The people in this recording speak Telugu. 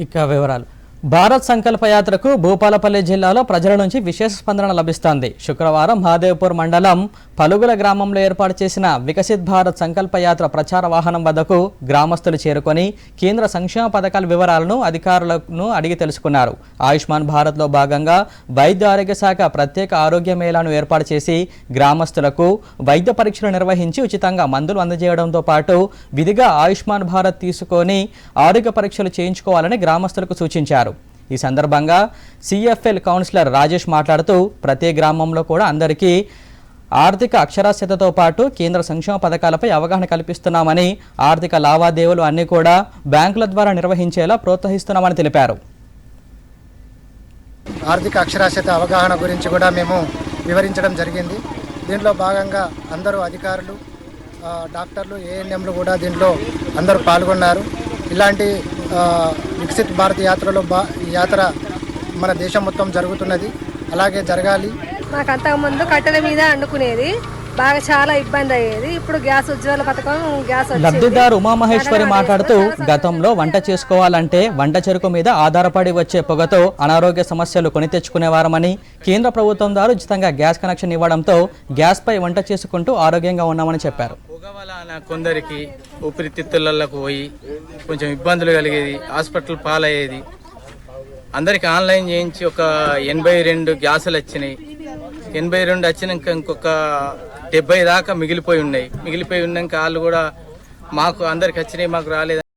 ఇక వివరాలు. భారత్ సంకల్ప యాత్రకు భూపాలపల్లి జిల్లాలో ప్రజల నుంచి విశేష స్పందన లభిస్తోంది. శుక్రవారం మహాదేవ్పూర్ మండలం పలుగుల గ్రామంలో ఏర్పాటు చేసిన వికసిత్ భారత్ సంకల్ప యాత్ర ప్రచార వాహనం వద్దకు గ్రామస్తులు చేరుకొని కేంద్ర సంక్షేమ పథకాల వివరాలను అధికారులను అడిగి తెలుసుకున్నారు. ఆయుష్మాన్ భారత్లో భాగంగా వైద్య ఆరోగ్య శాఖ ప్రత్యేక ఆరోగ్య మేళాను ఏర్పాటు చేసి గ్రామస్తులకు వైద్య పరీక్షలు నిర్వహించి ఉచితంగా మందులు అందజేయడంతో పాటు విధిగా ఆయుష్మాన్ భారత్ తీసుకొని ఆరోగ్య పరీక్షలు చేయించుకోవాలని గ్రామస్తులకు సూచించారు. ఈ సందర్భంగా సిఎఫ్ఎల్ కౌన్సిలర్ రాజేష్ మాట్లాడుతూ ప్రతి గ్రామంలో కూడా అందరికీ ఆర్థిక అక్షరాస్యతతో పాటు కేంద్ర సంక్షేమ పథకాలపై అవగాహన కల్పిస్తున్నామని ఆర్థిక లావాదేవీలు అన్నీ కూడా బ్యాంకుల ద్వారా నిర్వహించేలా ప్రోత్సహిస్తున్నామని తెలిపారు. ఆర్థిక అక్షరాస్యత అవగాహన గురించి కూడా మేము వివరించడం జరిగింది. దీంట్లో భాగంగా అందరూ అధికారులు డాక్టర్లు ఏఎన్ఎంలు కూడా దీంట్లో అందరూ పాల్గొన్నారు. ఇలాంటి వికసిత్ భారత్ యాత్రలో బా ఈ యాత్ర మన దేశం మొత్తం జరుగుతున్నది. అలాగే జరగాలి. మాకు అంతకుముందు కట్టెల మీద వండుకునేది బాగా చాలా ఇబ్బంది అయ్యేది. ఇప్పుడు గ్యాస్ ఉజ్వల పథకం గ్యాస్ లబ్ధిదారు ఉమామహేశ్వరి మాట్లాడుతూ గతంలో వంట చేసుకోవాలంటే వంట చెరుకు మీద ఆధారపడి వచ్చే పొగతో అనారోగ్య సమస్యలు కొని తెచ్చుకునేవారమని కేంద్ర ప్రభుత్వం ద్వారా ఉచితంగా గ్యాస్ కనెక్షన్ ఇవ్వడంతో గ్యాస్ పై వంట చేసుకుంటూ ఆరోగ్యంగా ఉన్నామని చెప్పారు. పొగ వలన కొందరికి ఊపిరితిత్తులకు పోయి కొంచెం ఇబ్బందులు కలిగేది హాస్పిటల్ పాలయ్యేది. అందరికి ఆన్లైన్ చేయించి ఒక ఎనభై రెండు గ్యాసులు వచ్చినాయి. ఎనభై రెండు వచ్చినాక ఇంకొక డెబ్బై దాకా మిగిలిపోయి ఉన్నాయి. మిగిలిపోయి ఉన్నాక వాళ్ళు కూడా మాకు అందరికి వచ్చినాయి మాకు రాలేదు.